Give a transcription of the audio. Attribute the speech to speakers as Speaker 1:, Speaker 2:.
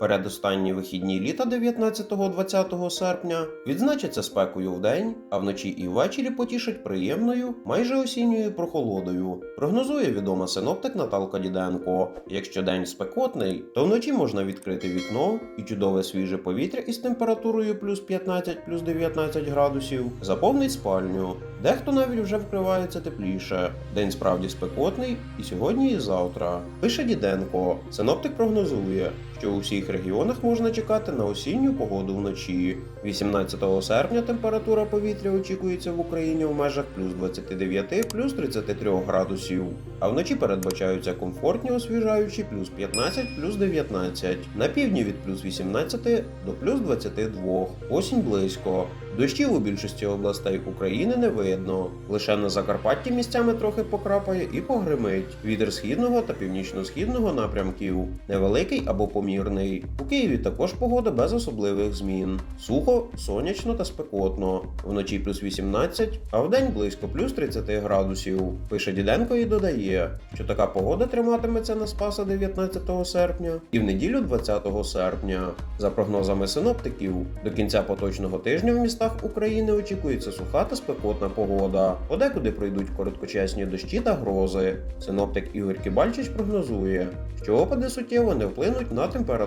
Speaker 1: Передостанні вихідні літа 19-20 серпня відзначаться спекою вдень, а вночі і ввечері потішать приємною, майже осінньою прохолодою. Прогнозує відома синоптик Наталка Діденко. Якщо день спекотний, то вночі можна відкрити вікно і чудове свіже повітря із температурою плюс 15 плюс 19 градусів заповнить спальню. Дехто навіть вже вкривається тепліше. День справді спекотний і сьогодні, і завтра. Пише Діденко. Синоптик прогнозує, що у всіх регіонах можна чекати на осінню погоду вночі. 18 серпня температура повітря очікується в Україні в межах плюс 29 плюс 33 градусів, а вночі передбачаються комфортні освіжаючі плюс 15 плюс 19, на півдні від плюс 18 до плюс 22. Осінь близько. Дощів у більшості областей України не видно. Лише на Закарпатті місцями трохи покрапає і погримить. Вітер східного та північно-східного напрямків невеликий або помірний. У Києві також погода без особливих змін. Сухо, сонячно та спекотно. Вночі плюс 18, а вдень близько плюс 30 градусів. Пише Діденко і додає, що така погода триматиметься на Спаса 19 серпня і в неділю 20 серпня. За прогнозами синоптиків, до кінця поточного тижня в містах України очікується суха та спекотна погода. Подекуди пройдуть короткочасні дощі та грози. Синоптик Ігор Кібальчич прогнозує, що опади суттєво не вплинуть на